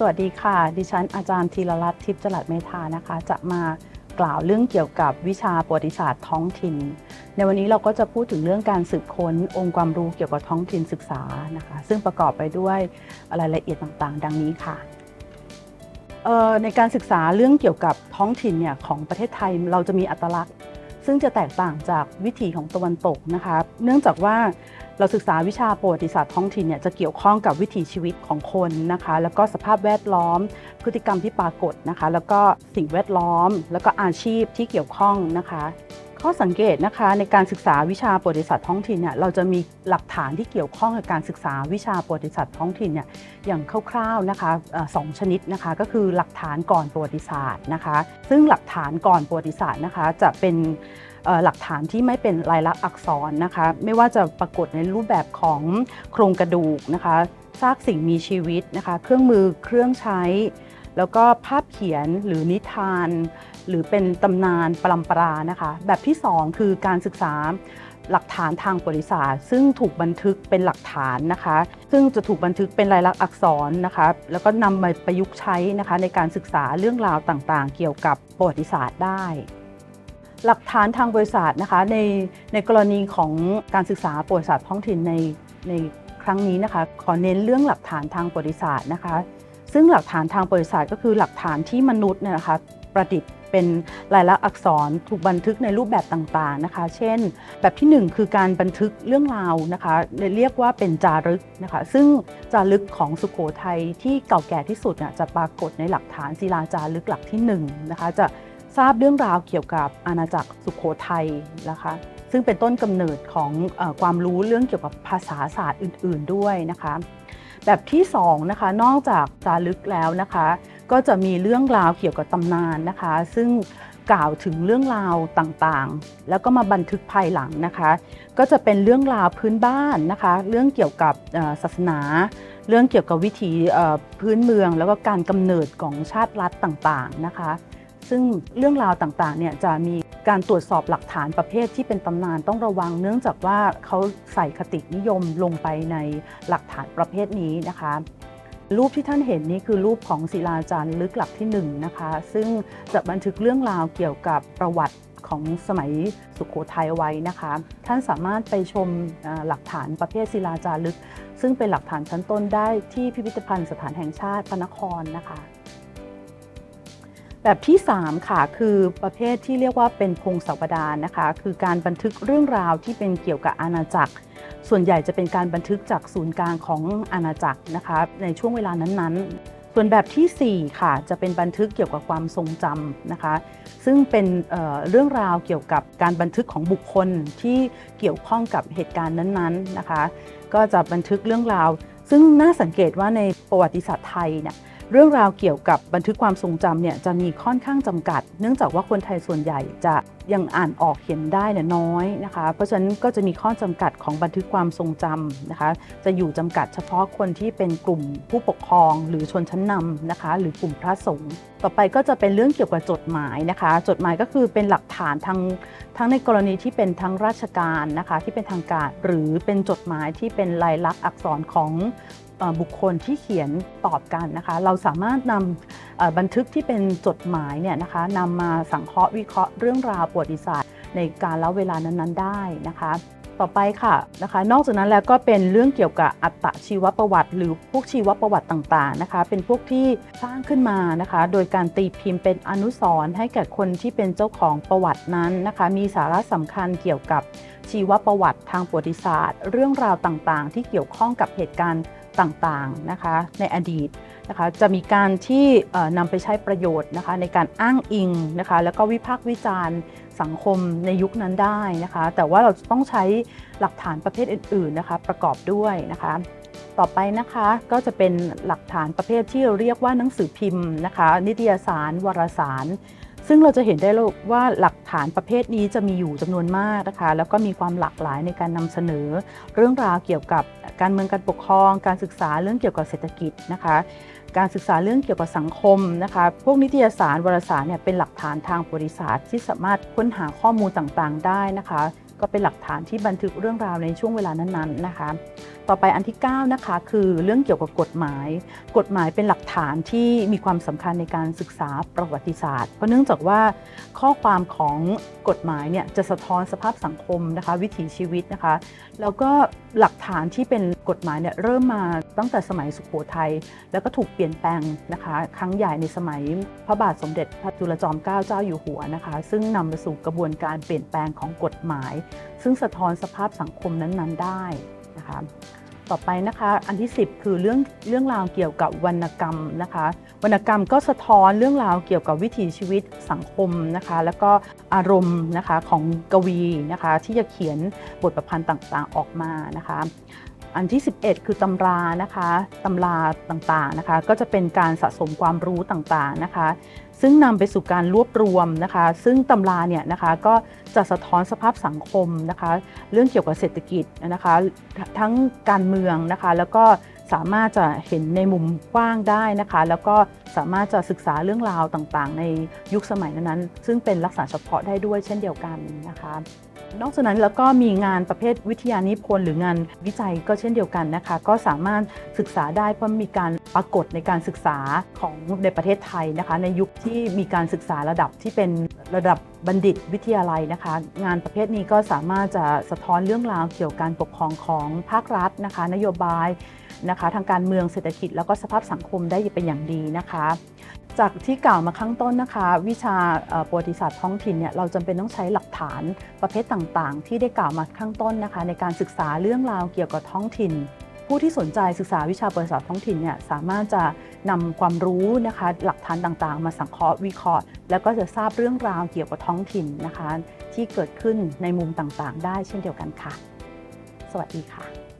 สวัสดีค่ะ ดิฉันอาจารย์ธีรรัตน์ทิพย์จรัสเมธานะคะ จะมากล่าวเรื่องเกี่ยวกับวิชาประวัติศาสตร์ท้องถิ่น ในวันนี้เราก็จะพูดถึงเรื่องการสืบค้นองค์ความรู้เกี่ยวกับท้องถิ่นศึกษานะคะ ซึ่งประกอบไปด้วยรายละเอียดต่างๆ ดังนี้ค่ะเอ่อในการศึกษาเรื่องเกี่ยวกับท้องถิ่นเนี่ยของประเทศไทยเราจะมีอัตลักษณ์ ซึ่งจะแตกต่างจากวิถีของตะวันตกนะคะ เนื่องจากว่า เราศึกษาวิชาประวัติศาสตร์ท้องถิ่นเนี่ยจะเกี่ยวข้องกับวิถีชีวิตของคนนะคะ แล้วก็สภาพแวดล้อม พฤติกรรมที่ปรากฏนะคะ แล้วก็สิ่งแวดล้อม แล้วก็อาชีพที่เกี่ยวข้องนะคะ ข้อสังเกตนะคะในการศึกษาวิชาประวัติศาสตร์ท้องถิ่นเนี่ยเราจะมีหลักฐานที่เกี่ยวข้องกับการศึกษาวิชาประวัติศาสตร์ท้องถิ่นเนี่ยอย่างคร่าวๆนะคะสองชนิดนะคะก็คือหลักฐานก่อนประวัติศาสตร์นะคะ ซึ่งหลักฐานก่อนประวัติศาสตร์นะคะจะเป็น หลักฐานที่ไม่เป็นลายลักษณ์อักษรนะคะไม่ว่าจะปรากฏในรูปแบบของโครงกระดูกนะคะซากสิ่งมีชีวิตนะคะเครื่องมือเครื่องใช้ แล้วก็ภาพเขียนหรือนิทาน หรือเป็นตำนานปรำปรานะคะ แบบที่ 2 คือการศึกษาหลักฐานทางประวัติศาสตร์ซึ่งถูกบันทึกเป็นหลักฐานนะคะ ซึ่งจะถูกบันทึกเป็นลายลักษณ์อักษรนะคะ แล้วก็นำมาประยุกต์ใช้นะคะในการศึกษาเรื่องราวต่างๆ เกี่ยวกับประวัติศาสตร์ได้ หลักฐานทางบริษัทนะคะในในกรณีของการศึกษาประวัติศาสตร์ท้องถิ่นในในครั้งนี้นะคะ ขอเน้นเรื่องหลักฐานทางประวัติศาสตร์นะคะ ซึ่งหลักฐานทางประวัติศาสตร์ก็คือหลักฐานที่มนุษย์เนี่ยนะคะประดิษฐ์เป็นลายลักษณ์อักษรถูกบันทึกในรูปแบบต่างๆนะคะ เช่น แบบที่ 1 คือการบันทึกเรื่องราวนะคะเรียกว่าเป็นจารึกนะคะ ซึ่งจารึกของสุโขทัยที่เก่าแก่ที่สุดน่ะจะปรากฏในหลักฐานศิลาจารึกหลักที่1นะคะจะ ทราบเรื่องราวเกี่ยวกับอาณาจักรสุโขทัยนะคะซึ่งเป็นต้นกำเนิดของอความรู้เรื่องเกี่ยวกับภาษาศาสตร์อื่น ๆด้วยนะคะ แบบที่2นะคะนอกจากจารึกแล้วนะคะ ก็จะมีเรื่องราวเกี่ยวกับตำนานนะคะ ซึ่งกล่าวถึงเรื่องราวต่างๆ แล้วก็มาบันทึกภายหลังนะคะ ก็จะเป็นเรื่องราวพื้นบ้านนะคะ เรื่องเกี่ยวกับศาสนา เรื่องเกี่ยวกับวิถีพื้นเมือง แล้วก็การกำเนิดของชาติรัฐต่างๆนะคะ ซึ่งเรื่องราวต่างๆเนี่ยจะมีการตรวจสอบหลักฐานประเภทที่เป็นตำนานต้องระวัง เนื่องจากว่าเขาใส่คตินิยมลงไปในหลักฐานประเภทนี้นะคะ รูปที่ท่านเห็นนี่คือรูปของศิลาจารึกหลักที่1นะคะ ซึ่งจะบันทึกเรื่องราวเกี่ยวกับประวัติของสมัยสุโขทัยไว้นะคะ ท่านสามารถไปชมหลักฐานประเภทศิลาจารึก ซึ่งเป็นหลักฐานชั้นต้นได้ที่พิพิธภัณฑ์สถานแห่งชาติพระนครนะคะ แบบที่ 3 ค่ะ คือประเภทที่เรียกว่าเป็นพงศาวดารนะคะ คือการบันทึกเรื่องราวที่เป็นเกี่ยวกับอาณาจักร ส่วนใหญ่จะเป็นการบันทึกจากศูนย์กลางของอาณาจักรนะคะ ในช่วงเวลานั้นๆ ส่วนแบบทีสี่4 ค่ะ จะเป็นบันทึกเกี่ยวกับความทรงจำนะคะ ซึ่งเป็นเเรื่องราวเกี่ยวกับการบันทึกของบุคคลที่เกี่ยวข้องกับเหตุการณ์นั้นๆนะคะ ก็จะบันทึกเรื่องราว ซึ่งน่าสังเกตว่าในประวัติศาสตร์ไทยเนี่ย เรื่องราวเกี่ยวกับบันทึกความทรงจำเนี่ยจะมีค่อนข้างจำกัด เนื่องจากว่าคนไทยส่วนใหญ่จะยังอ่านออกเขียนได้เนี่ยน้อยนะคะ เพราะฉะนั้นก็จะมีข้อจำกัดของบันทึกความทรงจำนะคะ จะอยู่จำกัดเฉพาะคนที่เป็นกลุ่มผู้ปกครองหรือชนชั้นนำนะคะ หรือกลุ่มพระสงฆ์ต่อไปก็จะเป็นเรื่องเกี่ยวกับจดหมายนะคะ จดหมายก็คือเป็นหลักฐานทางทั้งในกรณีที่เป็นทั้งราชการนะคะ ที่เป็นทางการ หรือเป็นจดหมายที่เป็นลายลักษณ์อักษรของ บุคคลที่เขียนตอบกันนะคะ เราสามารถนำบันทึกที่เป็นจดหมายเนี่ยนะคะนำมาสังเคราะห์วิเคราะห์เรื่องราวประวัติศาสตร์ในการละเวลานั้นๆ ได้นะคะต่อไปค่ะนะคะนอกจากนั้นแล้วก็เป็นเรื่องเกี่ยวกับอัตชีวประวัติ หรือพวกชีวประวัติต่างๆนะคะ เป็นพวกที่สร้างขึ้นมานะคะ โดยการตีพิมพ์เป็นอนุสรณ์ให้แก่คนที่เป็นเจ้าของประวัตินั้นนะคะ มีสาระสำคัญเกี่ยวกับชีวประวัติทางประวัติศาสตร์ เรื่องราวต่างๆ ที่เกี่ยวข้องกับเหตุการณ์ ต่างๆนะคะในอดีตนะคะจะมีการที่นำไปใช้ประโยชน์นะคะในการอ้างอิงนะคะแล้วก็วิพากษ์วิจารณ์สังคมในยุคนั้นได้นะคะแต่ว่าเราจะต้องใช้หลักฐานประเภทอื่นๆนะคะประกอบด้วยนะคะต่อไปนะคะก็จะเป็นหลักฐานประเภทที่เราเรียกว่าหนังสือพิมพ์นะคะนิตยสารวารสาร ซึ่งเราจะเห็นได้เลยว่าหลักฐานประเภทนี้จะมีอยู่จำนวนมากนะคะ แล้วก็มีความหลากหลายในการนำเสนอ เรื่องราวเกี่ยวกับการเมืองการปกครอง การศึกษาเรื่องเกี่ยวกับเศรษฐกิจนะคะ การศึกษาเรื่องเกี่ยวกับสังคมนะคะ พวกนิตยสารวารสารเนี่ยเป็นหลักฐานทางประวัติศาสตร์ที่สามารถค้นหาข้อมูลต่างๆ ได้นะคะ ก็เป็นหลักฐานที่บันทึกเรื่องราวในช่วงเวลานั้นๆนะคะ ต่อไปอันที่ 9 นะคะ คือเรื่องเกี่ยวกับกฎหมาย กฎหมายเป็นหลักฐานที่มีความสำคัญในการศึกษาประวัติศาสตร์ เพราะเนื่องจากว่าข้อความของกฎหมายเนี่ยจะสะท้อนสภาพสังคมนะคะ วิถีชีวิตนะคะ แล้วก็หลักฐานที่เป็นกฎหมายเนี่ยเริ่มมาตั้งแต่สมัยสุโขทัยแล้วก็ถูกเปลี่ยนแปลงนะคะ ครั้งใหญ่ในสมัยพระบาทสมเด็จพระจุลจอมเกล้าเจ้าอยู่หัวนะคะ ซึ่งนำไปสู่กระบวนการเปลี่ยนแปลงของกฎหมาย ซึ่งสะท้อนสภาพสังคมนั้น ๆ ได้ นะคะ ต่อไปนะคะอันที่ 10 คือเรื่องเรื่องราวเกี่ยวกับวรรณกรรมนะคะ วรรณกรรมก็สะท้อนเรื่องราวเกี่ยวกับวิถีชีวิตสังคมนะคะ แล้วก็อารมณ์นะคะของกวีนะคะ ที่จะเขียนบทประพันธ์ต่างๆออกมานะคะ อันที่ 11 คือตำรานะคะตำราต่างๆนะคะ ก็จะเป็นการสะสมความรู้ต่างๆนะคะ ซึ่งนำไปสู่การรวบรวมนะคะ ซึ่งตำราเนี่ยนะคะก็จะสะท้อนสภาพสังคมนะคะ เรื่องเกี่ยวกับเศรษฐกิจนะคะ ทั้งการเมืองนะคะ แล้วก็สามารถจะเห็นในมุมกว้างได้นะคะ แล้วก็สามารถจะศึกษาเรื่องราวต่างๆ ในยุคสมัยนั้นๆซึ่งเป็นลักษณะเฉพาะได้ด้วยเช่นเดียวกันนะคะ นอกจากนั้นแล้วก็มีงานประเภทวิทยานิพนธ์หรืองานวิจัยก็เช่นเดียวกันนะคะ ก็สามารถศึกษาได้เพราะมีการปรากฏในการศึกษาของในประเทศไทยนะคะ ในยุคที่มีการศึกษาระดับที่เป็นระดับบัณฑิตวิทยาลัยนะคะ งานประเภทนี้ก็สามารถจะสะท้อนเรื่องราวเกี่ยวกับการปกครองของภาครัฐนะคะ นโยบายนะคะ ทางการเมืองเศรษฐกิจแล้วก็สภาพสังคมได้เป็นอย่างดีนะคะ จากที่กล่าวมาข้างต้นนะคะ วิชาประวัติศาสตร์ท้องถิ่นเนี่ยเราจำเป็นต้องใช้หลักฐานประเภทต่างๆ ที่ได้กล่าวมาข้างต้นนะคะ ในการศึกษาเรื่องราวเกี่ยวกับท้องถิ่น ผู้ที่สนใจศึกษาวิชาประวัติศาสตร์ท้องถิ่นเนี่ยสามารถจะนำความรู้นะคะ หลักฐานต่างๆ มาสังเคราะห์วิเคราะห์ แล้วก็จะทราบเรื่องราวเกี่ยวกับท้องถิ่นนะคะ ที่เกิดขึ้นในมุมต่างๆ ได้เช่นเดียวกันค่ะ สวัสดีค่ะ